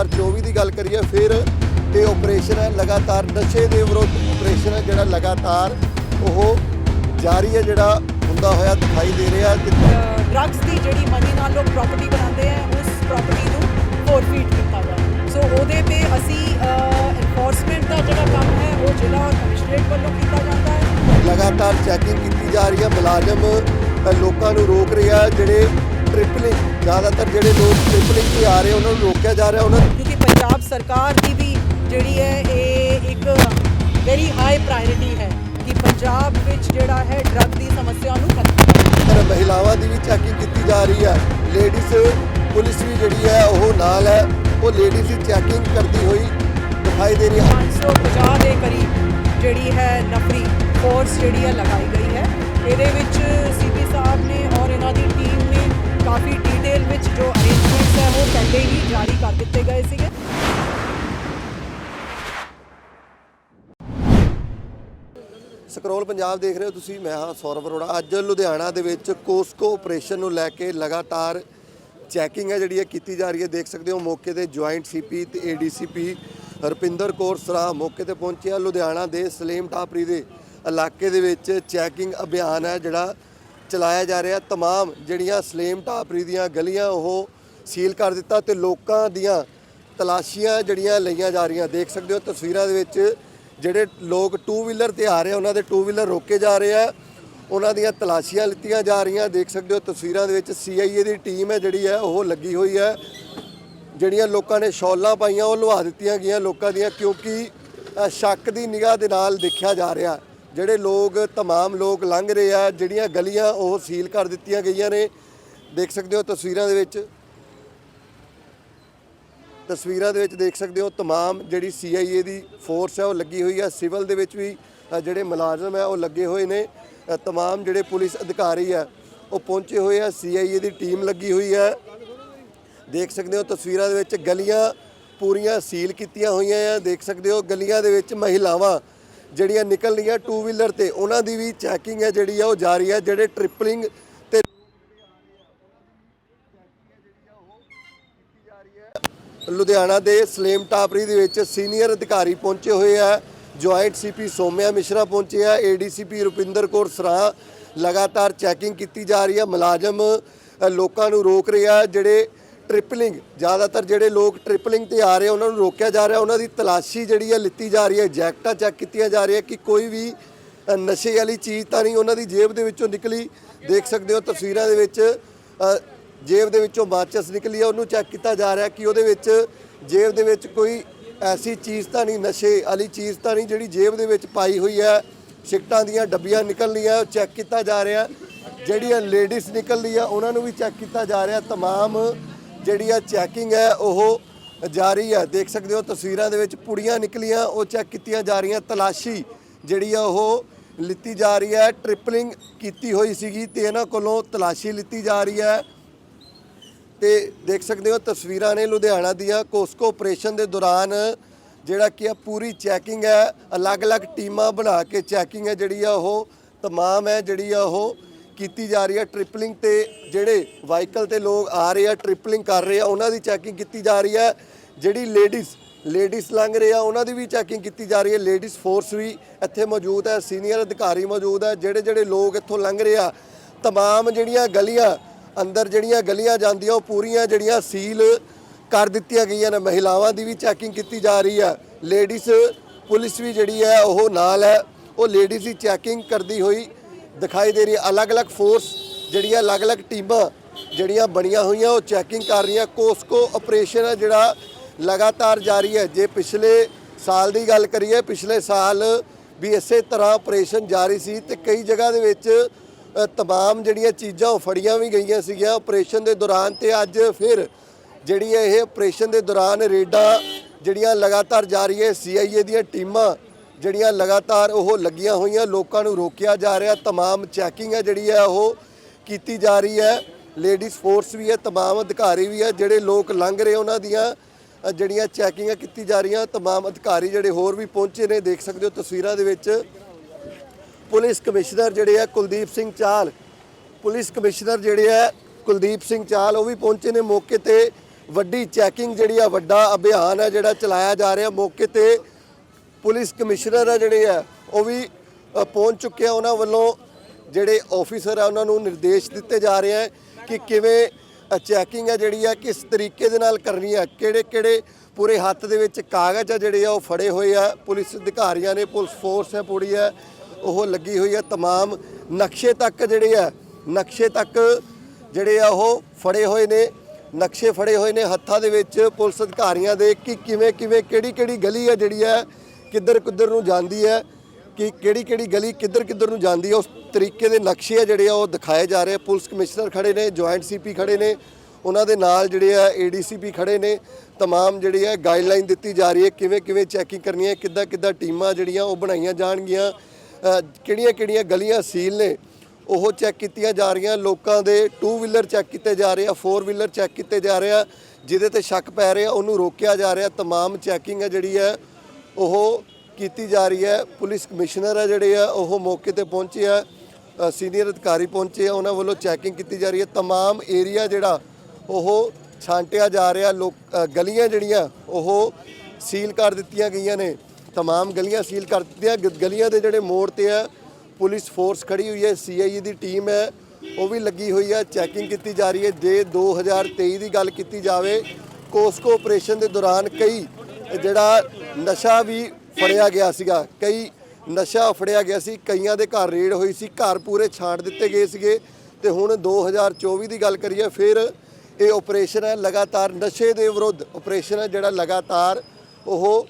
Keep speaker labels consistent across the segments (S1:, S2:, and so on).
S1: 2024 ਦੀ ਗੱਲ ਕਰੀਏ ਫਿਰ ਇਹ ਆਪਰੇਸ਼ਨ ਹੈ। ਲਗਾਤਾਰ ਨਸ਼ੇ ਦੇ ਵਿਰੁੱਧ ਆਪਰੇਸ਼ਨ ਹੈ ਜਿਹੜਾ ਲਗਾਤਾਰ ਉਹ ਜਾਰੀ ਹੈ ਜਿਹੜਾ ਹੁੰਦਾ ਹੋਇਆ ਦਿਖਾਈ ਦੇ ਰਿਹਾ ਕਿ
S2: ਡਰੱਗਸ ਦੀ ਜਿਹੜੀ ਮਨੀ ਨਾਲ ਲੋਕ ਪ੍ਰਾਪਰਟੀ ਬਣਾਉਂਦੇ ਆ ਉਸ ਪ੍ਰਾਪਰਟੀ ਨੂੰ ਫੋਰਫੀਟ ਕੀਤਾ ਜਾਏ ਸੋ ਉਹਦੇ ਤੇ ਅਸੀਂ ਐਨਫੋਰਸਮੈਂਟ ਦਾ ਜਿਹੜਾ ਕੰਮ ਹੈ ਉਹ ਜ਼ਿਲ੍ਹਾ ਕਮਿਸ਼ਨਰੇਟ ਵੱਲੋਂ ਕੀਤਾ ਜਾਂਦਾ ਹੈ।
S1: ਲਗਾਤਾਰ ਚੈਕਿੰਗ ਕੀਤੀ ਜਾ ਰਹੀ ਹੈ। ਮੁਲਾਜ਼ਮ ਲੋਕਾਂ ਨੂੰ ਰੋਕ ਰਿਹਾ ਜਿਹੜੇ ਟ੍ਰਿਪਲਿੰਗ ਜ਼ਿਆਦਾਤਰ ਜਿਹੜੇ ਲੋਕ ਟ੍ਰਿਪਲਿੰਗ ਤੇ ਆ ਰਹੇ ਉਹਨਾਂ ਨੂੰ ਰੋਕਿਆ ਜਾ ਰਿਹਾ ਉਹਨਾਂ
S2: ਕਿਉਂਕਿ ਪੰਜਾਬ ਸਰਕਾਰ ਦੀ ਵੀ ਜਿਹੜੀ ਹੈ ਇਹ ਇੱਕ ਵੈਰੀ ਹਾਈ ਪ੍ਰਾਇੋਰਟੀ ਹੈ ਕਿ ਪੰਜਾਬ ਵਿੱਚ ਜਿਹੜਾ ਹੈ ਡਰੱਗ ਦੀ ਸਮੱਸਿਆ ਨੂੰ ਖਤਮ
S1: ਮਹਿਲਾਵਾਂ ਦੀ ਵੀ ਚੈਕਿੰਗ ਕੀਤੀ ਜਾ ਰਹੀ ਹੈ। ਲੇਡੀਜ਼ ਪੁਲਿਸ ਵੀ ਜਿਹੜੀ ਹੈ ਉਹ ਨਾਲ ਹੈ। ਉਹ ਲੇਡੀਜ਼ ਦੀ ਚੈਕਿੰਗ ਕਰਦੀ ਹੋਈ ਦਿਖਾਈ ਦੇ ਰਹੀ ਹੈ।
S2: 550 ਦੇ ਕਰੀਬ ਜਿਹੜੀ ਹੈ ਨਫਰੀ ਫੋਰਸ ਜਿਹੜੀ ਹੈ ਲਗਾਈ ਗਈ ਹੈ। ਇਹਦੇ ਵਿੱਚ
S1: ਸਕਰੋਲ ਪੰਜਾਬ ਦੇਖ ਰਹੇ ਹੋ ਤੁਸੀਂ, ਮੈਂ ਹਾਂ ਸੌਰਵ ਅਰੋੜਾ। ਅੱਜ ਲੁਧਿਆਣਾ ਦੇ ਵਿੱਚ ਕੋਸਕੋ ਆਪਰੇਸ਼ਨ ਨੂੰ ਲੈ ਕੇ ਲਗਾਤਾਰ ਚੈਕਿੰਗ ਹੈ ਜਿਹੜੀ ਹੈ ਕੀਤੀ ਜਾ ਰਹੀ ਹੈ। ਦੇਖ ਸਕਦੇ ਹੋ ਮੌਕੇ ਤੇ ਜੁਆਇੰਟ ਸੀਪੀ ਤੇ ਏਡੀਸੀਪੀ ਹਰਪਿੰਦਰ ਕੌਰ ਸਰਾ ਮੌਕੇ ਤੇ ਪਹੁੰਚਿਆ। ਲੁਧਿਆਣਾ ਦੇ ਸਲੇਮ ਟਾਪਰੀ ਦੇ ਇਲਾਕੇ ਦੇ ਵਿੱਚ ਚੈਕਿੰਗ ਅਭਿਆਨ ਹੈ ਜਿਹੜਾ ਚਲਾਇਆ ਜਾ ਰਿਹਾ। ਤਮਾਮ ਜਿਹੜੀਆਂ ਸਲੇਮ ਟਾਪਰੀ ਦੀਆਂ ਗਲੀਆਂ ਉਹ ਸੀਲ ਕਰ ਦਿੱਤਾ ਤੇ ਲੋਕਾਂ ਦੀਆਂ ਤਲਾਸ਼ੀਆਂ ਜਿਹੜੀਆਂ ਲਈਆਂ ਜਾ ਰਹੀਆਂ। ਦੇਖ ਸਕਦੇ ਹੋ ਤਸਵੀਰਾਂ ਦੇ ਵਿੱਚ ਜਿਹੜੇ ਲੋਕ ਟੂ ਵੀਲਰ ਤੇ ਆ ਰਹੇ ਆ ਉਹਨਾਂ ਦੇ ਟੂ ਵੀਲਰ ਰੋਕੇ ਜਾ ਰਹੇ ਆ ਉਹਨਾਂ ਦੀਆਂ ਤਲਾਸ਼ੀਆਂ ਲਿੱਤੀਆਂ ਜਾ ਰਹੀਆਂ ਦੇਖ ਸਕਦੇ ਹੋ ਤਸਵੀਰਾਂ ਦੇ ਵਿੱਚ ਸੀਆਈਏ ਦੀ ਟੀਮ ਹੈ ਜਿਹੜੀ ਹੈ ਉਹ ਲੱਗੀ ਹੋਈ ਹੈ ਜਿਹੜੀਆਂ ਲੋਕਾਂ ਨੇ ਸ਼ੌਲਾਂ ਪਾਈਆਂ ਉਹ ਲਵਾ ਦਿੱਤੀਆਂ ਗਈਆਂ ਲੋਕਾਂ ਦੀਆਂ ਕਿਉਂਕਿ ਅ, ਸ਼ੱਕ ਦੀ ਨਿਗਾਹ ਦੇ ਨਾਲ ਦੇਖਿਆ ਜਾ ਰਿਹਾ ਜਿਹੜੇ ਲੋਕ तमाम ਲੋਕ ਲੰਘ ਰਹੇ ਆ ਜਿਹੜੀਆਂ ਗਲੀਆਂ ਉਹ ਸੀਲ ਕਰ ਦਿੱਤੀਆਂ ਗਈਆਂ ਨੇ ਦੇਖ ਸਕਦੇ ਹੋ ਤਸਵੀਰਾਂ ਦੇ ਵਿੱਚ ਤਸਵੀਰਾਂ ਦੇ ਵਿੱਚ ਦੇਖ ਸਕਦੇ ਹੋ तमाम ਜਿਹੜੀ ਸੀਆਈਏ ਦੀ ਫੋਰਸ ਹੈ ਉਹ ਲੱਗੀ ਹੋਈ ਹੈ ਸਿਵਲ ਦੇ ਵਿੱਚ ਵੀ ਅ, ਜਿਹੜੇ ਮੁਲਾਜ਼ਮ ਹੈ ਉਹ ਲੱਗੇ ਹੋਏ ਨੇ ਅ, तमाम ਜਿਹੜੇ ਪੁਲਿਸ ਅਧਿਕਾਰੀ ਹੈ ਉਹ ਪਹੁੰਚੇ ਹੋਏ ਆ ਸੀਆਈਏ ਦੀ ਟੀਮ ਲੱਗੀ ਹੋਈ ਹੈ ਦੇਖ ਸਕਦੇ ਹੋ ਤਸਵੀਰਾਂ ਦੇ ਵਿੱਚ ਗਲੀਆਂ ਪੂਰੀਆਂ ਸੀਲ ਕੀਤੀਆਂ ਹੋਈਆਂ ਆ ਦੇਖ ਸਕਦੇ ਹੋ ਗਲੀਆਂ ਦੇ ਵਿੱਚ ਮਹਿਲਾਵਾਂ ਜਿਹੜੀਆਂ ਨਿਕਲ ਰਹੀਆਂ ਟੂ ਵੀਲਰ ਤੇ ਉਹਨਾਂ ਦੀ ਵੀ ਚੈਕਿੰਗ ਹੈ ਜਿਹੜੀ ਆ ਉਹ ਜਾਰੀ ਹੈ ਜਿਹੜੇ ਟ੍ਰਿਪਲਿੰਗ ਲੁਧਿਆਣਾ ਦੇ ਸਲੇਮ ਟਾਪਰੀ ਦੇ ਵਿੱਚ ਸੀਨੀਅਰ ਅਧਿਕਾਰੀ ਪਹੁੰਚੇ ਹੋਏ ਆ। ਜੁਆਇੰਟ ਸੀਪੀ ਸੋਮਿਆ ਮਿਸ਼ਰਾ ਪਹੁੰਚੇ ਆ। ਏਡੀਸੀਪੀ ਰੁਪਿੰਦਰ ਕੌਰ ਸਰਾ ਲਗਾਤਾਰ ਚੈਕਿੰਗ ਕੀਤੀ ਜਾ ਰਹੀ ਹੈ ਮੁਲਾਜ਼ਮ ਲੋਕਾਂ ਨੂੰ ਰੋਕ ਰਿਹਾ ਜਿਹੜੇ ਟ੍ਰਿਪਲਿੰਗ, ਜ਼ਿਆਦਾਤਰ ਜਿਹੜੇ ਲੋਕ ਟ੍ਰਿਪਲਿੰਗ ਤੇ ਆ ਰਹੇ ਉਹਨਾਂ ਨੂੰ ਰੋਕਿਆ ਜਾ ਰਿਹਾ। ਉਹਨਾਂ ਦੀ ਤਲਾਸ਼ੀ ਜਿਹੜੀ ਹੈ ਲਿੱਤੀ ਜਾ ਰਹੀ ਹੈ ਜੈਕਟਾਂ ਚੈੱਕ ਕੀਤੀਆਂ ਜਾ ਰਹੀਆਂ ਕਿ ਕੋਈ ਵੀ ਨਸ਼ੇ ਵਾਲੀ ਚੀਜ਼ ਤਾਂ ਨਹੀਂ ਉਹਨਾਂ ਦੀ ਜੇਬ ਦੇ ਵਿੱਚੋਂ ਨਿਕਲੀ। ਦੇਖ ਸਕਦੇ ਹੋ ਤਸਵੀਰਾਂ ਦੇ ਵਿੱਚ ਜੇਬ ਦੇ ਵਿੱਚੋਂ ਮਾਚਸ ਨਿਕਲੀ ਆ ਉਹਨੂੰ ਚੈੱਕ ਕੀਤਾ ਜਾ ਰਿਹਾ ਕਿ ਉਹਦੇ ਵਿੱਚ ਜੇਬ ਦੇ ਵਿੱਚ ਕੋਈ ਐਸੀ ਚੀਜ਼ ਤਾਂ ਨਹੀਂ ਨਸ਼ੇ ਵਾਲੀ ਚੀਜ਼ ਤਾਂ ਨਹੀਂ ਜਿਹੜੀ ਜੇਬ ਦੇ ਵਿੱਚ ਪਾਈ ਹੋਈ ਹੈ ਸਿਗਟਾਂ ਦੀਆਂ ਡੱਬੀਆਂ ਨਿਕਲਣੀਆਂ ਉਹ ਚੈੱਕ ਕੀਤਾ ਜਾ ਰਿਹਾ ਜਿਹੜੀਆਂ ਲੇਡੀਜ਼ ਨਿਕਲਦੀ ਆ ਉਹਨਾਂ ਨੂੰ ਵੀ ਚੈੱਕ ਕੀਤਾ ਜਾ ਰਿਹਾ तमाम ਜਿਹੜੀ ਆ ਚੈਕਿੰਗ ਹੈ ਉਹ ਜਾਰੀ ਹੈ ਦੇਖ ਸਕਦੇ ਹੋ ਤਸਵੀਰਾਂ ਦੇ ਵਿੱਚ ਪੁੜੀਆਂ ਨਿਕਲੀਆਂ ਉਹ ਚੈੱਕ ਕੀਤੀਆਂ ਜਾ ਰਹੀਆਂ ਤਲਾਸ਼ੀ ਜਿਹੜੀ ਆ ਉਹ ਲਿੱਤੀ ਜਾ ਰਹੀ ਹੈ ਟ੍ਰਿਪਲਿੰਗ ਕੀਤੀ ਹੋਈ ਸੀਗੀ ਤੇ ਇਹਨਾਂ ਕੋਲੋਂ ਤਲਾਸ਼ੀ ਲਿੱਤੀ ਜਾ ਰਹੀ ਹੈ ਤੇ ਦੇਖ ਸਕਦੇ ਹੋ ਤਸਵੀਰਾਂ ਨੇ ਲੁਧਿਆਣਾ ਦੀਆਂ ਕੋਸਕੋ ਆਪਰੇਸ਼ਨ ਦੇ ਦੌਰਾਨ ਜਿਹੜਾ ਕਿ ਆ ਪੂਰੀ ਚੈਕਿੰਗ ਹੈ, ਅਲੱਗ-ਅਲੱਗ ਟੀਮਾਂ ਬਣਾ ਕੇ ਚੈਕਿੰਗ ਹੈ ਜਿਹੜੀ ਆ ਉਹ, ਤਮਾਮ ਹੈ ਜਿਹੜੀ ਆ ਉਹ ਕੀਤੀ ਜਾ ਰਹੀ ਹੈ ਟ੍ਰਿਪਲਿੰਗ ਤੇ ਜਿਹੜੇ ਵਾਹੀਕਲ ਤੇ ਲੋਕ ਆ ਰਹੇ ਆ ਟ੍ਰਿਪਲਿੰਗ ਕਰ ਰਹੇ ਆ, ਉਹਨਾਂ ਦੀ ਚੈਕਿੰਗ ਕੀਤੀ ਜਾ ਰਹੀ ਹੈ। ਜਿਹੜੀ ਲੇਡੀਜ਼ ਲੇਡੀਜ਼ ਲੰਘ ਰਹੇ ਆ, ਉਹਨਾਂ ਦੀ ਵੀ ਚੈਕਿੰਗ ਕੀਤੀ ਜਾ ਰਹੀ ਹੈ। ਲੇਡੀਜ਼ ਫੋਰਸ ਵੀ ਇੱਥੇ ਮੌਜੂਦ ਹੈ ਸੀਨੀਅਰ ਅਧਿਕਾਰੀ ਮੌਜੂਦ ਹੈ ਜਿਹੜੇ ਜਿਹੜੇ ਲੋਕ ਇੱਥੋਂ ਲੰਘ ਰਹੇ ਆ, ਤਮਾਮ ਜਿਹੜੀਆਂ ਗਲੀਆਂ ਅੰਦਰ ਜਿਹੜੀਆਂ ਗਲੀਆਂ ਜਾਂਦੀਆਂ, ਉਹ ਪੂਰੀਆਂ ਜਿਹੜੀਆਂ ਸੀਲ ਕਰ ਦਿੱਤੀਆਂ ਗਈਆਂ ਨੇ। ਮਹਿਲਾਵਾਂ ਦੀ ਵੀ ਚੈਕਿੰਗ ਕੀਤੀ ਜਾ ਰਹੀ ਹੈ। ਲੇਡੀਜ਼ ਪੁਲਿਸ ਵੀ ਜਿਹੜੀ ਹੈ, ਉਹ ਨਾਲ ਹੈ। ਉਹ ਲੇਡੀਜ਼ ਦੀ ਚੈਕਿੰਗ ਕਰਦੀ ਹੋਈ ਦਿਖਾਈ ਦੇ ਰਹੀ ਹੈ। ਅਲੱਗ-ਅਲੱਗ ਫੋਰਸ ਜਿਹੜੀਆਂ, ਅਲੱਗ-ਅਲੱਗ ਟੀਮਾਂ ਜਿਹੜੀਆਂ ਬਣੀਆਂ ਹੋਈਆਂ, ਉਹ ਚੈਕਿੰਗ ਕਰ ਰਹੀਆਂ। ਕੋਸਕੋ ਆਪਰੇਸ਼ਨ ਹੈ ਜਿਹੜਾ, ਲਗਾਤਾਰ ਜਾਰੀ ਹੈ। ਜੇ ਪਿਛਲੇ ਸਾਲ ਦੀ ਗੱਲ ਕਰੀਏ, ਪਿਛਲੇ ਸਾਲ ਵੀ ਇਸੇ ਤਰ੍ਹਾਂ ਆਪਰੇਸ਼ਨ ਜਾਰੀ ਸੀ ਤੇ ਕਈ ਜਗ੍ਹਾ ਦੇ ਵਿੱਚ ਅ, ਤਮਾਮ ਜਿਹੜੀਆਂ ਚੀਜ਼ਾਂ ਉਹ ਫੜੀਆਂ ਵੀ ਗਈਆਂ ਸੀਗੀਆਂ ਆਪਰੇਸ਼ਨ ਦੇ ਦੌਰਾਨ ਤੇ ਅੱਜ ਫਿਰ ਜਿਹੜੀ ਹੈ ਇਹ ਆਪਰੇਸ਼ਨ ਦੇ ਦੌਰਾਨ ਰੇਡਾਂ ਜਿਹੜੀਆਂ ਲਗਾਤਾਰ ਜਾਰੀ ਹੈ ਸੀਆਈਏ ਦੀਆਂ ਟੀਮਾਂ ਜਿਹੜੀਆਂ ਲਗਾਤਾਰ ਉਹ ਲੱਗੀਆਂ ਹੋਈਆਂ ਲੋਕਾਂ ਨੂੰ ਰੋਕਿਆ ਜਾ ਰਿਹਾ तमाम ਚੈਕਿੰਗ ਹੈ ਜਿਹੜੀ ਹੈ ਉਹ ਕੀਤੀ ਜਾ ਰਹੀ ਹੈ ਲੇਡੀਜ਼ ਫੋਰਸ ਵੀ ਹੈ तमाम ਅਧਿਕਾਰੀ ਵੀ ਹੈ ਜਿਹੜੇ ਲੋਕ ਲੰਘ ਰਹੇ ਉਹਨਾਂ ਦੀਆਂ ਅ, ਜਿਹੜੀਆਂ ਚੈਕਿੰਗਾਂ ਕੀਤੀ ਜਾ ਰਹੀਆਂ तमाम ਅਧਿਕਾਰੀ ਜਿਹੜੇ ਹੋਰ ਵੀ ਪਹੁੰਚੇ ਨੇ ਦੇਖ ਸਕਦੇ ਹੋ ਤਸਵੀਰਾਂ ਦੇ ਵਿੱਚ ਪੁਲਿਸ ਕਮਿਸ਼ਨਰ ਜਿਹੜੇ ਆ ਕੁਲਦੀਪ ਸਿੰਘ ਚਾਲ, ਪੁਲਿਸ ਕਮਿਸ਼ਨਰ ਜਿਹੜੇ ਆ ਕੁਲਦੀਪ ਸਿੰਘ ਚਾਲ, ਉਹ ਵੀ ਪਹੁੰਚੇ ਨੇ ਮੌਕੇ ਤੇ। ਵੱਡੀ ਚੈਕਿੰਗ ਜਿਹੜੀ ਆ, ਵੱਡਾ ਅਭਿਆਨ ਆ ਜਿਹੜਾ ਚਲਾਇਆ ਜਾ ਰਿਹਾ। ਮੌਕੇ ਤੇ ਪੁਲਿਸ ਕਮਿਸ਼ਨਰ ਆ ਜਿਹੜੇ ਆ, ਉਹ ਵੀ ਪਹੁੰਚ ਚੁੱਕੇ ਆ। ਉਹਨਾਂ ਵੱਲੋਂ ਜਿਹੜੇ ਆਫੀਸਰ ਆ, ਉਹਨਾਂ ਨੂੰ ਨਿਰਦੇਸ਼ ਦਿੱਤੇ ਜਾ ਰਹੇ ਆ ਕਿ ਕਿਵੇਂ ਚੈਕਿੰਗ ਆ ਜਿਹੜੀ ਆ, ਕਿਸ ਤਰੀਕੇ ਦੇ ਨਾਲ ਕਰਨੀ ਹੈ ਕਿਹੜੇ ਕਿਹੜੇ ਪੂਰੇ ਹੱਥ ਦੇ ਵਿੱਚ ਕਾਗਜ਼ ਆ ਜਿਹੜੇ ਆ, ਉਹ ਫੜੇ ਹੋਏ ਆ। ਪੁਲਿਸ ਅਧਿਕਾਰੀਆਂ ਨੇ, ਪੁਲਿਸ ਫੋਰਸ ਹੈ ਪੂਰੀ ਹੈ। ਉਹ ਲੱਗੀ ਹੋਈ ਹੈ तमाम ਨਕਸ਼ੇ ਤੱਕ ਜਿਹੜੇ ਆ ਨਕਸ਼ੇ ਤੱਕ ਜਿਹੜੇ ਆ ਉਹ ਫੜੇ ਹੋਏ ਨੇ ਨਕਸ਼ੇ ਫੜੇ ਹੋਏ ਨੇ ਹੱਥਾਂ ਦੇ ਵਿੱਚ ਪੁਲਿਸ ਅਧਿਕਾਰੀਆਂ ਦੇ ਕਿ ਕਿਵੇਂ ਕਿਵੇਂ ਕਿਹੜੀ ਕਿਹੜੀ ਗਲੀ ਹੈ ਜਿਹੜੀ ਹੈ ਕਿੱਧਰ ਕਿੱਧਰ ਨੂੰ ਜਾਂਦੀ ਹੈ ਕਿ ਕਿਹੜੀ ਕਿਹੜੀ ਗਲੀ ਕਿੱਧਰ ਕਿੱਧਰ ਨੂੰ ਜਾਂਦੀ ਹੈ ਉਸ ਤਰੀਕੇ ਦੇ ਨਕਸ਼ੇ ਆ ਜਿਹੜੇ ਆ ਉਹ ਦਿਖਾਏ ਜਾ ਰਹੇ ਆ ਪੁਲਿਸ ਕਮਿਸ਼ਨਰ ਖੜੇ ਨੇ ਜੁਆਇੰਟ ਸੀਪੀ ਖੜੇ ਨੇ ਉਹਨਾਂ ਦੇ ਨਾਲ ਜਿਹੜੇ ਆ ਏਡੀਸੀਪੀ ਖੜੇ ਨੇ तमाम ਜਿਹੜੀ ਹੈ ਗਾਈਡਲਾਈਨ ਦਿੱਤੀ ਜਾ ਰਹੀ ਹੈ ਕਿਵੇਂ ਕਿਵੇਂ ਚੈਕਿੰਗ ਕਰਨੀ ਹੈ ਕਿੱਦਾਂ ਕਿੱਦਾਂ ਟੀਮਾਂ ਜਿਹੜੀਆਂ ਉਹ ਬਣਾਈਆਂ ਜਾਣਗੀਆਂ ਕਿਹੜੀਆਂ ਕਿਹੜੀਆਂ ਗਲੀਆਂ ਸੀਲ ਨੇ ਉਹ ਚੈੱਕ ਕੀਤੀਆਂ ਜਾ ਰਹੀਆਂ ਲੋਕਾਂ ਦੇ 2 ਵੀਲਰ ਚੈੱਕ ਕੀਤੇ ਜਾ ਰਹੇ ਆ 4 ਵੀਲਰ ਚੈੱਕ ਕੀਤੇ ਜਾ ਰਹੇ ਆ ਜਿਹਦੇ ਤੇ ਸ਼ੱਕ ਪੈ ਰਿਹਾ ਉਹਨੂੰ ਰੋਕਿਆ ਜਾ ਰਿਹਾ तमाम ਚੈਕਿੰਗ ਹੈ ਜਿਹੜੀ ਹੈ ਉਹ ਕੀਤੀ ਜਾ ਰਹੀ ਹੈ ਪੁਲਿਸ ਕਮਿਸ਼ਨਰ ਹੈ ਜਿਹੜੇ ਆ ਉਹ ਮੌਕੇ ਤੇ ਪਹੁੰਚੇ ਆ ਅ, ਸੀਨੀਅਰ ਅਧਿਕਾਰੀ ਪਹੁੰਚੇ ਆ ਉਹਨਾਂ ਵੱਲੋਂ ਚੈਕਿੰਗ ਕੀਤੀ ਜਾ ਰਹੀ ਹੈ तमाम ਏਰੀਆ ਜਿਹੜਾ ਉਹ ਛਾਂਟਿਆ ਜਾ ਰਿਹਾ ਲੋਕ ਅ, ਗਲੀਆਂ ਜਿਹੜੀਆਂ ਉਹ ਸੀਲ ਕਰ ਦਿੱਤੀਆਂ ਗਈਆਂ ਨੇ तमाम ਗਲੀਆਂ ਸੀਲ ਕਰ ਦਿੱਤੀਆਂ ਗ- ਗਲੀਆਂ ਦੇ ਜਿਹੜੇ ਮੋੜ ਤੇ ਆ ਪੁਲਿਸ ਫੋਰਸ ਖੜੀ ਹੋਈ ਹੈ ਸੀਆਈਏ ਦੀ ਟੀਮ ਹੈ ਉਹ ਵੀ ਲੱਗੀ ਹੋਈ ਹੈ ਚੈਕਿੰਗ ਕੀਤੀ ਜਾ ਰਹੀ ਹੈ ਜੇ 2023 ਦੀ ਗੱਲ ਕੀਤੀ ਜਾਵੇ ਕੋਸਕੋ ਆਪਰੇਸ਼ਨ ਦੇ ਦੌਰਾਨ ਕਈ ਜਿਹੜਾ ਨਸ਼ਾ ਵੀ ਫੜਿਆ ਗਿਆ ਸੀਗਾ ਕਈ ਨਸ਼ਾ ਫੜਿਆ ਗਿਆ ਸੀ ਕਈਆਂ ਦੇ ਘਰ ਰੇਡ ਹੋਈ ਸੀ ਘਰ ਪੂਰੇ ਛਾਂਟ ਦਿੱਤੇ ਗਏ ਸੀਗੇ ਤੇ ਹੁਣ 2024 ਦੀ ਗੱਲ ਕਰੀਏ ਫਿਰ ਇਹ ਆਪਰੇਸ਼ਨ ਹੈ ਲਗਾਤਾਰ ਨਸ਼ੇ ਦੇ ਵਿਰੁੱਧ ਆਪਰੇਸ਼ਨ ਹੈ ਜਿਹੜਾ ਲਗਾਤਾਰ ਉਹ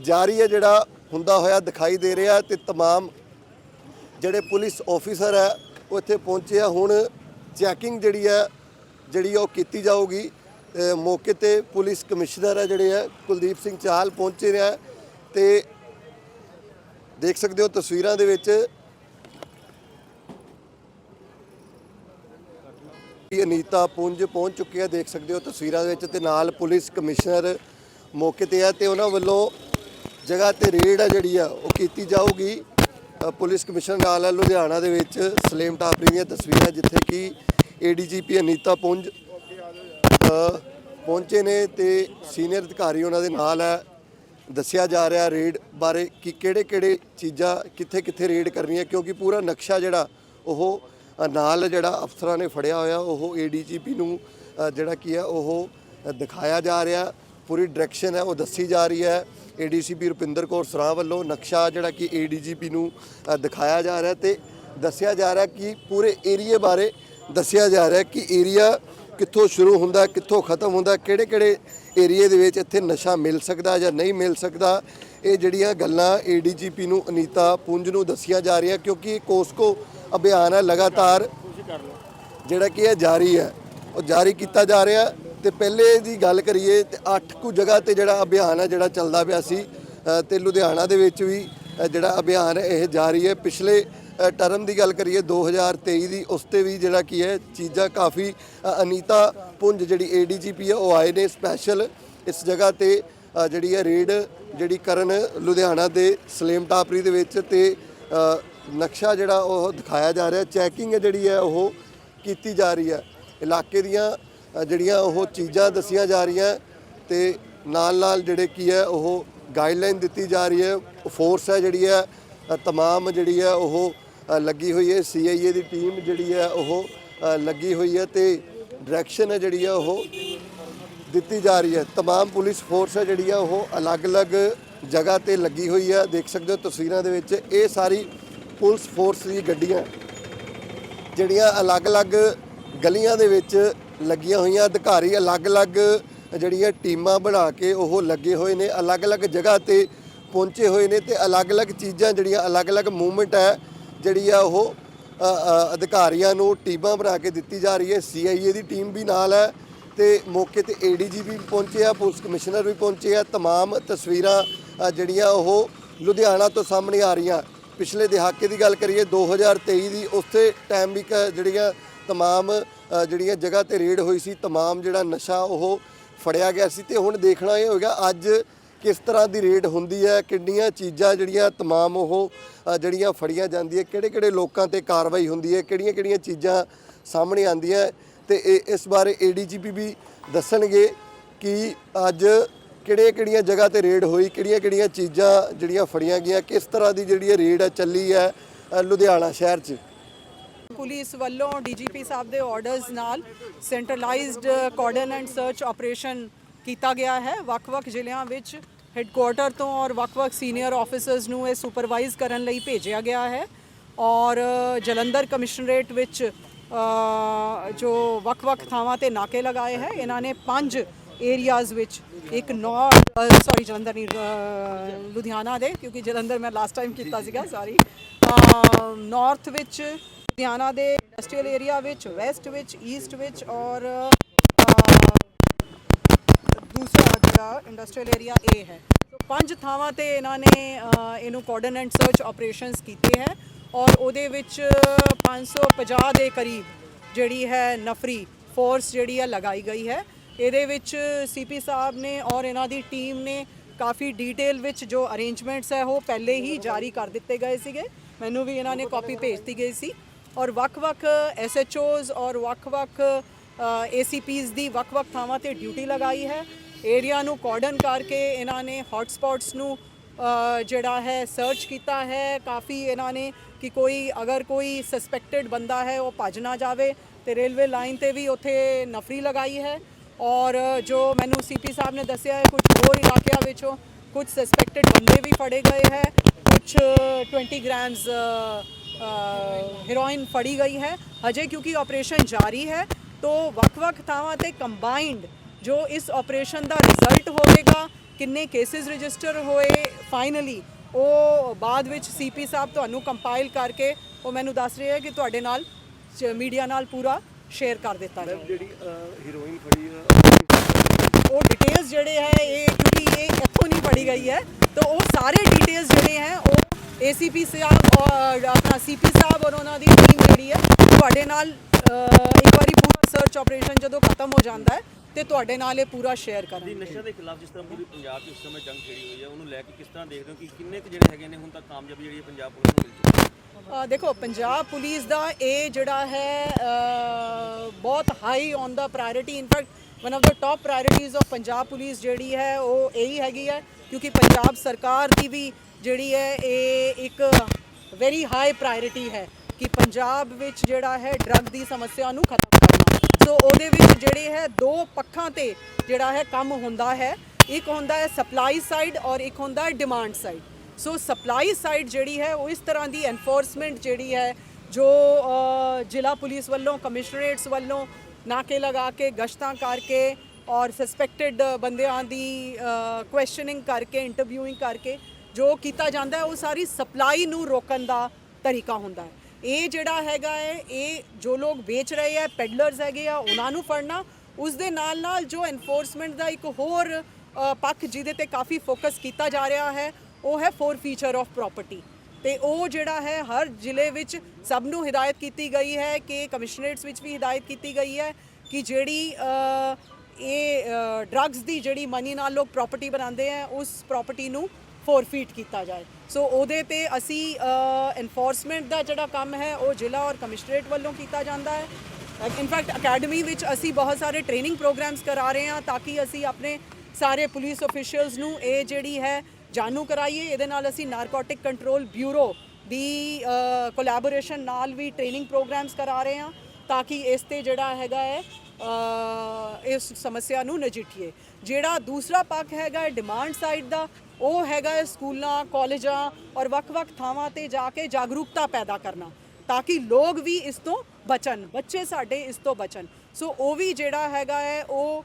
S1: ਜਾਰੀ ਹੈ ਜਿਹੜਾ ਹੁੰਦਾ ਹੋਇਆ ਦਿਖਾਈ ਦੇ ਰਿਹਾ ਤੇ तमाम ਜਿਹੜੇ ਪੁਲਿਸ ਆਫੀਸਰ ਹੈ ਉਹ ਇੱਥੇ ਪਹੁੰਚੇ ਆ ਹੁਣ ਚੈਕਿੰਗ ਜਿਹੜੀ ਹੈ ਜਿਹੜੀ ਉਹ ਕੀਤੀ ਜਾਊਗੀ ਅ, ਮੌਕੇ ਤੇ ਪੁਲਿਸ ਕਮਿਸ਼ਨਰ ਹੈ ਜਿਹੜੇ ਆ ਕੁਲਦੀਪ ਸਿੰਘ ਚਾਹਲ ਪਹੁੰਚੇ ਨੇ ਤੇ ਦੇਖ ਸਕਦੇ ਹੋ ਤਸਵੀਰਾਂ ਦੇ ਵਿੱਚ ਇਹ ਅਨੀਤਾ ਪੁੰਜ ਪਹੁੰਚ ਚੁੱਕੀ ਹੈ ਦੇਖ ਸਕਦੇ ਹੋ ਤਸਵੀਰਾਂ ਦੇ ਵਿੱਚ ਤੇ ਨਾਲ ਪੁਲਿਸ ਕਮਿਸ਼ਨਰ ਮੌਕੇ ਤੇ ਹੈ ਤੇ ਉਹਨਾਂ ਵੱਲੋਂ ਜਗ੍ਹਾ ਤੇ ਰੇਡ ਹੈ ਜਿਹੜੀ ਆ, ਉਹ ਕੀਤੀ ਜਾਊਗੀ। ਪੁਲਿਸ ਕਮਿਸ਼ਨਰ ਨਾਲ ਲੁਧਿਆਣਾ ਦੇ ਵਿੱਚ ਸਲੇਮ ਟਾਪਰੀ ਦੀਆਂ ਤਸਵੀਰਾਂ, ਜਿੱਥੇ ਕਿ ਏਡੀਜੀਪੀ ਅਨੀਤਾ ਪੁੰਜ ਪਹੁੰਚੇ ਨੇ ਤੇ ਸੀਨੀਅਰ ਅਧਿਕਾਰੀ ਉਹਨਾਂ ਦੇ ਨਾਲ ਹੈ ਦੱਸਿਆ ਜਾ ਰਿਹਾ ਰੇਡ ਬਾਰੇ ਕਿ ਕਿਹੜੇ ਕਿਹੜੇ ਚੀਜ਼ਾਂ ਕਿੱਥੇ ਕਿੱਥੇ ਰੇਡ ਕਰਨੀ ਹੈ ਕਿਉਂਕਿ ਪੂਰਾ ਨਕਸ਼ਾ ਜਿਹੜਾ ਉਹ ਨਾਲ ਜਿਹੜਾ ਅਫਸਰਾਂ ਨੇ ਫੜਿਆ ਹੋਇਆ, ਉਹ ਏਡੀਜੀਪੀ ਨੂੰ ਜਿਹੜਾ ਕੀ ਹੈ ਉਹ ਦਿਖਾਇਆ ਜਾ ਰਿਹਾ। ਪੂਰੀ ਡਾਇਰੈਕਸ਼ਨ ਹੈ, ਉਹ ਦੱਸੀ ਜਾ ਰਹੀ ਹੈ। ਏਡੀਸੀਪੀ ਰੁਪਿੰਦਰ ਕੌਰ ਸਰਾਹ ਵੱਲੋਂ ਨਕਸ਼ਾ ਜਿਹੜਾ ਕਿ ਏਡੀਜੀਪੀ ਨੂੰ ਦਿਖਾਇਆ ਜਾ ਰਿਹਾ ਤੇ ਦੱਸਿਆ ਜਾ ਰਿਹਾ ਕਿ ਪੂਰੇ ਏਰੀਏ ਬਾਰੇ ਦੱਸਿਆ ਜਾ ਰਿਹਾ ਕਿ ਏਰੀਆ ਕਿੱਥੋਂ ਸ਼ੁਰੂ ਹੁੰਦਾ, ਕਿੱਥੋਂ ਖਤਮ ਹੁੰਦਾ ਕਿਹੜੇ ਕਿਹੜੇ ਏਰੀਏ ਦੇ ਵਿੱਚ ਇੱਥੇ ਨਸ਼ਾ ਮਿਲ ਸਕਦਾ ਜਾਂ ਨਹੀਂ ਮਿਲ ਸਕਦਾ। ਇਹ ਜਿਹੜੀਆਂ ਗੱਲਾਂ ਏਡੀਜੀਪੀ ਨੂੰ ਅਨੀਤਾ ਪੁੰਜ ਨੂੰ ਦੱਸੀਆਂ ਜਾ ਰਹੀਆਂ ਕਿਉਂਕਿ ਇਹ ਕੋਸਕੋ ਅਭਿਆਨ ਹੈ ਲਗਾਤਾਰ ਜਿਹੜਾ ਕਿ ਇਹ ਜਾਰੀ ਹੈ, ਉਹ ਜਾਰੀ ਕੀਤਾ ਜਾ ਰਿਹਾ। ਤੇ ਪਹਿਲੇ ਦੀ ਗੱਲ ਕਰੀਏ ਤੇ 8 ਕੁ ਜਗ੍ਹਾ ਤੇ ਜਿਹੜਾ ਅਭਿਆਨ ਹੈ ਜਿਹੜਾ ਚੱਲਦਾ ਪਿਆ ਸੀ ਅ, ਤੇ ਲੁਧਿਆਣਾ ਦੇ ਵਿੱਚ ਵੀ ਜਿਹੜਾ ਅਭਿਆਨ ਇਹ ਜਾਰੀ ਹੈ। ਪਿਛਲੇ ਟਰਮ ਦੀ ਗੱਲ ਕਰੀਏ 2023 ਦੀ ਉਸ ਤੇ ਵੀ ਜਿਹੜਾ ਕੀ ਹੈ ਚੀਜ਼ਾਂ ਕਾਫੀ ਅਨੀਤਾ ਪੁੰਜ ਜਿਹੜੀ ਏਡੀਜੀਪੀ ਹੈ ਉਹ ਆਏ ਨੇ ਸਪੈਸ਼ਲ ਇਸ ਜਗ੍ਹਾ ਤੇ ਜਿਹੜੀ ਹੈ ਰੇਡ ਜਿਹੜੀ ਕਰਨ ਲੁਧਿਆਣਾ ਦੇ ਸਲੇਮ ਟਾਪਰੀ ਦੇ ਵਿੱਚ ਤੇ ਨਕਸ਼ਾ ਜਿਹੜਾ ਉਹ ਦਿਖਾਇਆ ਜਾ ਰਿਹਾ। ਚੈਕਿੰਗ ਜਿਹੜੀ ਹੈ ਉਹ ਕੀਤੀ ਜਾ ਰਹੀ ਹੈ। ਇਲਾਕੇ ਦੀਆਂ ਜਿਹੜੀਆਂ ਉਹ ਚੀਜ਼ਾਂ ਦੱਸੀਆਂ ਜਾ ਰਹੀਆਂ ਤੇ ਨਾਲ ਨਾਲ ਜਿਹੜੇ ਕੀ ਹੈ ਉਹ ਗਾਈਡਲਾਈਨ ਦਿੱਤੀ ਜਾ ਰਹੀ ਹੈ ਫੋਰਸ ਹੈ ਜਿਹੜੀ ਹੈ ਅ, ਤਮਾਮ ਜਿਹੜੀ ਹੈ ਉਹ ਅ, ਲੱਗੀ ਹੋਈ ਹੈ ਸੀਆਈਏ ਦੀ ਟੀਮ ਜਿਹੜੀ ਹੈ ਉਹ ਅ, ਲੱਗੀ ਹੋਈ ਹੈ ਤੇ ਡਾਇਰੈਕਸ਼ਨ ਹੈ ਜਿਹੜੀ ਹੈ ਉਹ ਦਿੱਤੀ ਜਾ ਰਹੀ ਹੈ तमाम ਪੁਲਿਸ ਫੋਰਸ ਹੈ ਜਿਹੜੀ ਆ ਉਹ ਅਲੱਗ-ਅਲੱਗ ਜਗ੍ਹਾ ਤੇ ਲੱਗੀ ਹੋਈ ਹੈ ਦੇਖ ਸਕਦੇ ਹੋ ਤਸਵੀਰਾਂ ਦੇ ਵਿੱਚ ਇਹ ਸਾਰੀ ਪੁਲਿਸ ਫੋਰਸ ਦੀ ਗੱਡੀਆਂ ਜਿਹੜੀਆਂ ਅਲੱਗ-ਅਲੱਗ ਗਲੀਆਂ ਦੇ ਵਿੱਚ ਲੱਗੀਆਂ ਹੋਈਆਂ ਅਧਿਕਾਰੀ ਅਲੱਗ-ਅਲੱਗ ਜਿਹੜੀਆਂ ਟੀਮਾਂ ਬਣਾ ਕੇ ਉਹ ਲੱਗੇ ਹੋਏ ਨੇ ਅਲੱਗ-ਅਲੱਗ ਜਗ੍ਹਾ ਤੇ ਪਹੁੰਚੇ ਹੋਏ ਨੇ ਤੇ ਅਲੱਗ-ਅਲੱਗ ਚੀਜ਼ਾਂ ਜਿਹੜੀਆਂ ਅਲੱਗ-ਅਲੱਗ ਮੂਵਮੈਂਟ ਹੈ ਜਿਹੜੀ ਆ ਉਹ ਅ, ਅ, ਅਧਿਕਾਰੀਆਂ ਨੂੰ ਟੀਮਾਂ ਬਣਾ ਕੇ ਦਿੱਤੀ ਜਾ ਰਹੀ ਹੈ ਸੀਆਈਏ ਦੀ ਟੀਮ ਵੀ ਨਾਲ ਹੈ ਤੇ ਮੌਕੇ ਤੇ ਏਡੀਜੀਪੀ ਵੀ ਪਹੁੰਚੇ ਆ ਪੁਲਿਸ ਕਮਿਸ਼ਨਰ ਵੀ ਪਹੁੰਚੇ ਆ तमाम ਤਸਵੀਰਾਂ ਅ, ਜਿਹੜੀਆਂ ਉਹ ਲੁਧਿਆਣਾ ਤੋਂ ਸਾਹਮਣੇ ਆ ਰਹੀਆਂ ਪਿਛਲੇ ਦਹਾਕੇ ਦੀ ਗੱਲ ਕਰੀਏ 2023 ਦੀ ਉਸੇ ਟਾਈਮ ਵੀ ਕ- ਜਿਹੜੀਆਂ तमाम ਅ, ਜਿਹੜੀਆਂ ਜਗ੍ਹਾ ਤੇ ਰੇਡ ਹੋਈ ਸੀ तमाम ਜਿਹੜਾ ਨਸ਼ਾ ਉਹ ਫੜਿਆ ਗਿਆ ਸੀ ਤੇ ਹੁਣ ਦੇਖਣਾ ਇਹ ਹੋਏਗਾ ਅੱਜ ਕਿਸ ਤਰ੍ਹਾਂ ਦੀ ਰੇਡ ਹੁੰਦੀ ਹੈ ਕਿੰਨੀਆਂ ਚੀਜ਼ਾਂ ਜਿਹੜੀਆਂ तमाम ਉਹ ਅ, ਜਿਹੜੀਆਂ ਫੜੀਆਂ ਜਾਂਦੀਆਂ ਕਿਹੜੇ ਕਿਹੜੇ ਲੋਕਾਂ ਤੇ ਕਾਰਵਾਈ ਹੁੰਦੀ ਹੈ ਕਿਹੜੀਆਂ ਕਿਹੜੀਆਂ ਚੀਜ਼ਾਂ ਸਾਹਮਣੇ ਆਉਂਦੀਆਂ ਤੇ ਇਹ ਇਸ ਬਾਰੇ ਏਡੀਜੀਪੀ ਵੀ ਦੱਸਣਗੇ ਕਿ ਅੱਜ ਕਿਹੜੀਆਂ ਕਿਹੜੀਆਂ ਜਗ੍ਹਾ ਤੇ ਰੇਡ ਹੋਈ ਕਿਹੜੀਆਂ ਕਿਹੜੀਆਂ ਚੀਜ਼ਾਂ ਜਿਹੜੀਆਂ ਫੜੀਆਂ ਗਈਆਂ ਕਿਸ ਤਰ੍ਹਾਂ ਦੀ ਜਿਹੜੀ ਇਹ ਰੇਡ ਹੈ ਚੱਲੀ ਹੈ ਅ, ਲੁਧਿਆਣਾ ਸ਼ਹਿਰ 'ਚ
S2: ਪੁਲਿਸ ਵੱਲੋਂ ਡੀਜੀਪੀ ਸਾਹਿਬ ਦੇ ਆਰਡਰਸ ਨਾਲ centralised cordon and search operation ਕੀਤਾ ਗਿਆ ਹੈ। ਵੱਖ-ਵੱਖ ਜ਼ਿਲ੍ਹਿਆਂ ਵਿੱਚ ਹੈੱਡਕੁਆਰਟਰ ਤੋਂ ਔਰ ਵੱਖ-ਵੱਖ ਸੀਨੀਅਰ ਆਫੀਸਰਸ ਨੂੰ ਇਹ ਸੁਪਰਵਾਈਜ਼ ਕਰਨ ਲਈ ਭੇਜਿਆ ਗਿਆ ਹੈ ਔਰ ਜਲੰਧਰ ਕਮਿਸ਼ਨਰੇਟ ਵਿੱਚ ਜੋ ਵੱਖ-ਵੱਖ ਥਾਵਾਂ ਤੇ ਨਾਕੇ ਲਗਾਏ ਹੈ, ਇਹਨਾਂ ਨੇ ਪੰਜ ਏਰੀਆਜ਼ ਵਿੱਚ ਇੱਕ ਨਾਰਥ ਸੌਰੀ ਜਲੰਧਰ ਨਹੀਂ ਲੁਧਿਆਣਾ ਦੇ, ਕਿਉਂਕਿ ਜਲੰਧਰ ਮੈਂ ਲਾਸਟ ਟਾਈਮ ਕੀਤਾ ਸੀਗਾ ਸੌਰੀ ਨਾਰਥ ਵਿੱਚ ਲੁਧਿਆਣਾ ਦੇ ਇੰਡਸਟਰੀਅਲ ਏਰੀਆ ਵਿੱਚ ਵੈਸਟ ਵਿੱਚ ਈਸਟ ਵਿੱਚ ਔਰ ਦੂਸਰਾ ਜਿਹੜਾ ਇੰਡਸਟਰੀਅਲ ਏਰੀਆ ਏ ਹੈ। ਪੰਜ ਥਾਵਾਂ ਤੇ ਇਹਨਾਂ ਨੇ ਇਹਨੂੰ ਕੋਆਰਡੀਨੇਟ ਸਰਚ ਆਪਰੇਸ਼ਨਸ ਕੀਤੇ ਹੈ ਔਰ ਉਹਦੇ ਵਿੱਚ 550 ਦੇ ਕਰੀਬ ਜਿਹੜੀ ਹੈ ਨਫਰੀ ਫੋਰਸ ਜਿਹੜੀ ਹੈ ਲਗਾਈ ਗਈ ਹੈ। ਇਹਦੇ ਵਿੱਚ ਸੀਪੀ ਸਾਹਿਬ ਨੇ ਔਰ ਇਹਨਾਂ ਦੀ ਟੀਮ ਨੇ ਕਾਫੀ ਡੀਟੇਲ ਵਿੱਚ ਜੋ ਅਰੇਂਜਮੈਂਟਸ ਹੈ ਉਹ ਪਹਿਲੇ ਹੀ ਜਾਰੀ ਕਰ ਦਿੱਤੇ ਗਏ ਸੀਗੇ। ਮੈਨੂੰ ਵੀ ਇਹਨਾਂ ਨੇ ਕਾਪੀ ਭੇਜਤੀ ਗਈ ਸੀ। ਔਰ ਵੱਖ-ਵੱਖ ਐਸਐਚਓਜ਼ ਔਰ ਵੱਖ-ਵੱਖ ਏਸੀਪੀਜ਼ ਦੀ ਵੱਖ-ਵੱਖ ਥਾਵਾਂ ਤੇ ਡਿਊਟੀ ਲਗਾਈ ਹੈ। ਏਰੀਆ ਨੂੰ ਕਾਰਡਨ ਕਰਕੇ ਇਹਨਾਂ ਨੇ ਹੌਟ ਸਪੌਟਸ ਨੂੰ ਜਿਹੜਾ ਹੈ ਸਰਚ ਕੀਤਾ ਹੈ। ਕਾਫੀ ਇਹਨਾਂ ਨੇ ਕਿ ਕੋਈ, ਅਗਰ ਕੋਈ ਸਸਪੈਕਟਡ ਬੰਦਾ ਹੈ, ਉਹ ਭੱਜ ਨਾ ਜਾਵੇ ਤੇ ਰੇਲਵੇ ਲਾਈਨ ਤੇ ਵੀ ਉੱਥੇ ਨਫਰੀ ਲਗਾਈ ਹੈ। ਔਰ ਜੋ ਮੈਨੂੰ ਸੀਪੀ ਸਾਹਿਬ ਨੇ ਦੱਸਿਆ ਹੈ ਕੁਝ ਹੋਰ ਇਲਾਕਿਆਂ ਵਿੱਚੋਂ ਕੁਝ ਸਸਪੈਕਟਡ ਬੰਦੇ ਵੀ ਫੜੇ ਗਏ ਹੈ। ਕੁਝ 20 ਗ੍ਰਾਮਸ ਹੈਰੋਇਨ ਫੜੀ ਗਈ ਹੈ। ਹਜੇ ਕਿਉਂਕਿ ਆਪਰੇਸ਼ਨ ਜਾਰੀ ਹੈ ਤੋ ਵੱਖ-ਵੱਖ ਥਾਵਾਂ ਤੇ ਕੰਬਾਈਨਡ ਜੋ ਇਸ ਆਪਰੇਸ਼ਨ ਦਾ ਰਿਜ਼ਲਟ ਹੋਵੇਗਾ ਕਿੰਨੇ ਕੇਸਿਸ ਰਜਿਸਟਰ ਹੋਏ ਫਾਈਨਲੀ ਉਹ ਬਾਅਦ ਵਿੱਚ ਸੀਪੀ ਸਾਹਿਬ ਤੁਹਾਨੂੰ ਕੰਪਾਈਲ ਕਰਕੇ ਉਹ ਮੈਨੂੰ ਦੱਸ ਰਹੇ ਹੈ ਕਿ ਤੁਹਾਡੇ ਨਾਲ ਮੀਡੀਆ ਨਾਲ ਪੂਰਾ ਸ਼ੇਅਰ ਕਰ ਦਿੱਤਾ ਜਾਏਗਾ
S1: ਜਿਹੜੀ ਹੀਰੋਇਨ ਫੜੀ
S2: ਉਹ ਡਿਟੇਲਸ ਜਿਹੜੇ ਹੈ ਇਹ ਕਿਉਂਕਿ ਇਹ ਇੱਥੋਂ ਨਹੀਂ ਪੜੀ ਗਈ ਹੈ ਤਾਂ ਉਹ ਸਾਰੇ ਡਿਟੇਲਸ ਜਿਹੜੇ ਹੈ ਉਹ ਏਸੀਪੀ ਸਾਹਿਬ ਔਰ ਆਪਣਾ ਸੀਪੀ ਸਾਹਿਬ ਔਰ ਉਹਨਾਂ ਦੀ ਟੀਮ ਜਿਹੜੀ ਹੈ ਤੁਹਾਡੇ ਨਾਲ ਇੱਕ ਵਾਰੀ ਪੂਰਾ ਸਰਚ ਆਪਰੇਸ਼ਨ ਜਦੋਂ ਖਤਮ ਹੋ ਜਾਂਦਾ ਹੈ ਤੇ ਤੁਹਾਡੇ ਨਾਲ ਇਹ ਪੂਰਾ ਸ਼ੇਅਰ
S3: ਜੀ
S2: ਕਰਾਂਗੇ
S3: ਨਸ਼ਾ ਦੇ ਖਿਲਾਫ ਜਿਸ ਤਰ੍ਹਾਂ ਪੂਰੀ ਪੰਜਾਬ 'ਚ ਇਸ ਸਮੇਂ ਜੰਗ ਛੇੜੀ ਹੋਈ ਹੈ ਉਹਨੂੰ ਲੈ ਕੇ ਕਿਸ ਤਰ੍ਹਾਂ ਦੇਖਦੇ ਹੋ ਕਿ ਕਿੰਨੇ ਕੁ ਜਿਹੜੇ ਹੈਗੇ ਨੇ ਹੁਣ ਤੱਕ ਕਾਮਯਾਬੀ ਜਿਹੜੀ ਹੈ ਪੰਜਾਬ ਪੁਲਿਸ ਨੂੰ ਮਿਲ ਚੁੱਕੀ ਹੈ
S2: ਦੇਖੋ ਪੰਜਾਬ ਪੁਲਿਸ ਦਾ ਇਹ ਜਿਹੜਾ ਹੈ ਬਹੁਤ high on the priority in fact one of the top priorities of Punjab police ਜਿਹੜੀ ਹੈ ਉਹ ਇਹੀ ਹੈਗੀ ਹੈ ਕਿਉਂਕਿ ਪੰਜਾਬ ਸਰਕਾਰ ਦੀ ਵੀ ਜਿਹੜੀ ਹੈ ਇਹ ਇੱਕ ਵੈਰੀ ਹਾਈ ਪ੍ਰਾਇੋਰਟੀ ਹੈ ਕਿ ਪੰਜਾਬ ਵਿੱਚ ਜਿਹੜਾ ਹੈ ਡਰੱਗ ਦੀ ਸਮੱਸਿਆ ਨੂੰ ਖਤਮ ਕਰਨਾ। ਸੋ ਉਹਦੇ ਵਿੱਚ ਜਿਹੜੇ ਹੈ ਦੋ ਪੱਖਾਂ ਤੇ ਜਿਹੜਾ ਹੈ ਕੰਮ ਹੁੰਦਾ ਹੈ। ਇੱਕ ਹੁੰਦਾ ਹੈ ਸਪਲਾਈ ਸਾਈਡ ਔਰ ਇੱਕ ਹੁੰਦਾ ਹੈ demand side so supply side ਜਿਹੜੀ ਹੈ ਉਹ ਇਸ ਤਰ੍ਹਾਂ ਦੀ ਐਨਫੋਰਸਮੈਂਟ ਜਿਹੜੀ ਹੈ ਜੋ ਜ਼ਿਲ੍ਹਾ ਪੁਲਿਸ ਵੱਲੋਂ, ਕਮਿਸ਼ਨਰੇਟਸ ਵੱਲੋਂ ਨਾਕੇ ਲਗਾ ਕੇ, ਗਸ਼ਤਾਂ ਕਰਕੇ ਔਰ ਸਸਪੈਕਟਡ ਬੰਦਿਆਂ ਦੀ ਕੁਐਸਚਨਿੰਗ ਕਰਕੇ ਇੰਟਰਵਿਊਇੰਗ ਕਰਕੇ ਜੋ ਕੀਤਾ ਜਾਂਦਾ ਉਹ ਸਾਰੀ ਸਪਲਾਈ ਨੂੰ ਰੋਕਣ ਦਾ ਤਰੀਕਾ ਹੁੰਦਾ ਹੈ। ਇਹ ਜਿਹੜਾ ਹੈਗਾ ਹੈ, ਇਹ ਜੋ ਲੋਕ ਵੇਚ ਰਹੇ ਹੈ ਪੈਡਲਰਸ ਹੈਗੇ ਆ, ਉਹਨਾਂ ਨੂੰ ਫੜਨਾ, ਉਸ ਦੇ ਨਾਲ ਨਾਲ ਜੋ ਐਨਫੋਰਸਮੈਂਟ ਦਾ ਇੱਕ ਹੋਰ ਪੱਖ ਜਿਹਦੇ ਤੇ ਕਾਫੀ ਫੋਕਸ ਕੀਤਾ ਜਾ ਰਿਹਾ ਹੈ, ਉਹ ਹੈ ਫੋਰ ਫੀਚਰ ਆਫ ਪ੍ਰਾਪਰਟੀ ਤੇ ਉਹ ਜਿਹੜਾ ਹੈ, ਹਰ ਜ਼ਿਲ੍ਹੇ ਵਿੱਚ ਸਭ ਨੂੰ ਹਿਦਾਇਤ ਕੀਤੀ ਗਈ ਹੈ ਕਿ ਕਮਿਸ਼ਨਰੇਟਸ ਵਿੱਚ ਵੀ ਹਿਦਾਇਤ ਕੀਤੀ ਗਈ ਹੈ ਕਿ ਜਿਹੜੀ ਇਹ ਡਰੱਗਸ ਦੀ ਜਿਹੜੀ ਮਨੀ ਨਾਲ ਲੋਕ ਪ੍ਰਾਪਰਟੀ ਬਣਾਉਂਦੇ ਆ ਉਸ ਪ੍ਰਾਪਰਟੀ ਨੂੰ ਫੋਰਫੀਟ ਕੀਤਾ ਜਾਏ। ਸੋ ਉਹਦੇ ਤੇ ਅਸੀਂ ਐਨਫੋਰਸਮੈਂਟ ਦਾ ਜਿਹੜਾ ਕੰਮ ਹੈ, ਉਹ ਜ਼ਿਲ੍ਹਾ ਔਰ ਕਮਿਸ਼ਨਰੇਟ ਵੱਲੋਂ ਕੀਤਾ ਜਾਂਦਾ ਹੈ। ਇਨਫੈਕਟ ਅਕੈਡਮੀ ਵਿੱਚ ਅਸੀਂ ਬਹੁਤ ਸਾਰੇ ਟ੍ਰੇਨਿੰਗ ਪ੍ਰੋਗਰਾਮਸ ਕਰਾ ਰਹੇ ਹਾਂ ਤਾਂ ਕਿ ਅਸੀਂ ਆਪਣੇ ਸਾਰੇ ਪੁਲਿਸ ਅਫੀਸ਼ੀਅਲਸ ਨੂੰ ਇਹ ਜਿਹੜੀ ਹੈ ਜਾਣੂ ਕਰਾਈਏ। ਇਹਦੇ ਨਾਲ ਅਸੀਂ ਨਾਰਕੋਟਿਕ ਕੰਟਰੋਲ ਬਿਊਰੋ ਦੀ ਕੋਲੈਬੋਰੇਸ਼ਨ ਨਾਲ ਵੀ ਟ੍ਰੇਨਿੰਗ ਪ੍ਰੋਗਰਾਮਸ ਕਰਾ ਰਹੇ ਹਾਂ ਤਾਂ ਕਿ ਇਸ ਤੇ ਜਿਹੜਾ ਹੈਗਾ ਹੈ ਇਸ ਸਮੱਸਿਆ ਨੂੰ ਨਜਿੱਠੀਏ। ਜਿਹੜਾ ਦੂਸਰਾ ਪੱਖ ਹੈਗਾ ਡਿਮਾਂਡ ਸਾਈਡ ਦਾ, ਉਹ ਹੈਗਾ ਸਕੂਲਾਂ, ਕਾਲਜਾਂ ਔਰ ਵੱਖ-ਵੱਖ ਥਾਵਾਂ ਤੇ ਜਾ ਕੇ ਜਾਗਰੂਕਤਾ ਪੈਦਾ ਕਰਨਾ, ਤਾਂ ਕਿ ਲੋਕ ਵੀ ਇਸ ਤੋਂ ਬਚਣ, ਬੱਚੇ ਸਾਡੇ ਇਸ ਤੋਂ ਬਚਣ। ਸੋ ਉਹ ਵੀ ਜਿਹੜਾ ਹੈਗਾ ਹੈ, ਉਹ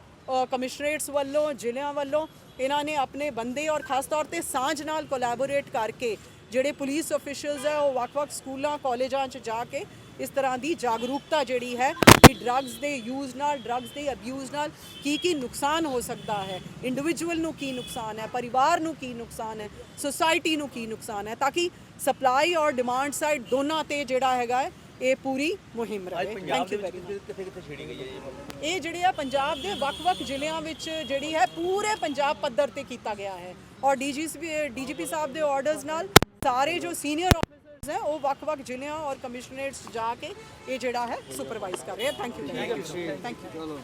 S2: ਕਮਿਸ਼ਨਰੇਟਸ ਵੱਲੋਂ, ਜ਼ਿਲ੍ਹਿਆਂ ਵੱਲੋਂ, ਇਹਨਾਂ ਨੇ ਆਪਣੇ ਬੰਦੇ ਔਰ ਖਾਸ ਤੌਰ ਤੇ ਸਾਂਝ ਨਾਲ ਕੋਲੈਬੋਰੇਟ ਕਰਕੇ, ਜਿਹੜੇ ਪੁਲਿਸ ਅਫੀਸ਼ੀਅਲਸ ਹੈ, ਉਹ ਵੱਖ-ਵੱਖ ਸਕੂਲਾਂ, ਕਾਲਜਾਂ 'ਚ ਜਾ ਕੇ ਇਸ ਤਰ੍ਹਾਂ ਦੀ ਜਾਗਰੂਕਤਾ ਜਿਹੜੀ ਹੈ ਕਿ ਡਰੱਗਸ ਦੇ ਯੂਜ਼ ਨਾਲ ਡਰੱਗਸ ਦੇ ਅਬਿਊਜ਼ ਨਾਲ ਕੀ ਕੀ ਨੁਕਸਾਨ ਹੋ ਸਕਦਾ ਹੈ ਇੰਡੀਵਿਜੂਅਲ ਨੂੰ ਕੀ ਨੁਕਸਾਨ ਹੈ ਪਰਿਵਾਰ ਨੂੰ ਕੀ ਨੁਕਸਾਨ ਹੈ ਸੁਸਾਇਟੀ ਨੂੰ ਕੀ ਨੁਕਸਾਨ ਹੈ ਤਾਂ ਕਿ ਸਪਲਾਈ ਔਰ ਡਿਮਾਂਡ ਸਾਈਡ ਦੋਨਾਂ ਤੇ ਜਿਹੜਾ ਹੈਗਾ ਇਹ ਪੂਰੀ ਮੁਹਿੰਮ ਰਹੇ। ਥੈਂਕ ਯੂ ਵੈਰੀ ਮਚ ਇਹ ਜਿਹੜੇ ਆ ਪੰਜਾਬ ਦੇ ਵੱਖ-ਵੱਖ ਜ਼ਿਲ੍ਹਿਆਂ ਵਿੱਚ ਜਿਹੜੀ ਹੈ ਪੂਰੇ ਪੰਜਾਬ ਪੱਧਰ ਤੇ ਕੀਤਾ ਗਿਆ ਹੈ। ਔਰ ਡੀਜੀਪੀ ਡੀਜੀਪੀ ਸਾਹਿਬ ਦੇ ਆਰਡਰਸ ਨਾਲ ਸਾਰੇ ਜੋ ਸੀਨੀਅਰ ਹੈ ਉਹ ਵੱਖ-ਵੱਖ ਜ਼ਿਲ੍ਹਿਆਂ ਔਰ ਕਮਿਸ਼ਨਰੇਟਸ ਜਾ ਕੇ ਇਹ ਜਿਹੜਾ ਹੈ ਸੁਪਰਵਾਈਜ਼ ਕਰ ਰਹੇ ਆ ਥੈਂਕ ਯੂ ਥੈਂਕ ਯੂ